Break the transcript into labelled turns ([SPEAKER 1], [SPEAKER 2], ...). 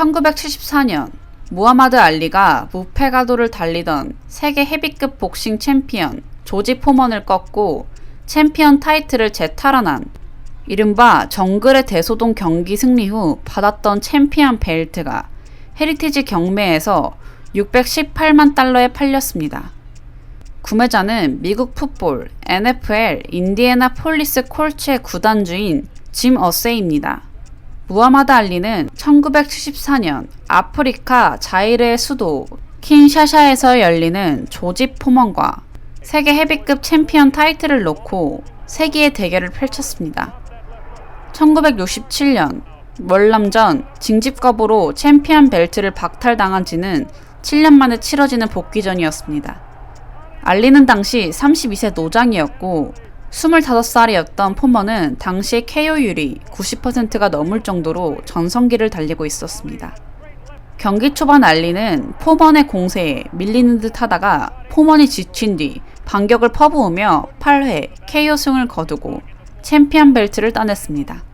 [SPEAKER 1] 1974년 무하마드 알리가 무패 가도를 달리던 세계 헤비급 복싱 챔피언 조지 포먼을 꺾고 챔피언 타이틀을 재탈환한 이른바 정글의 대소동 경기 승리 후 받았던 챔피언 벨트가 헤리티지 경매에서 618만 달러에 팔렸습니다. 구매자는 미국 풋볼 NFL 인디애나 폴리스 콜츠의 구단주인 짐 어세이입니다. 무하마드 알리는 1974년 아프리카 자이르의 수도 킨샤샤에서 열리는 조지 포먼과 세계 헤비급 챔피언 타이틀을 놓고 세기의 대결을 펼쳤습니다. 1967년 월남전 징집거부로 챔피언 벨트를 박탈당한 지는 7년 만에 치러지는 복귀전이었습니다. 알리는 당시 32세 노장이었고 25살이었던 포먼은 당시 KO율이 90%가 넘을 정도로 전성기를 달리고 있었습니다. 경기 초반 알리는 포먼의 공세에 밀리는 듯 하다가 포먼이 지친 뒤 반격을 퍼부으며 8회 KO 승을 거두고 챔피언 벨트를 따냈습니다.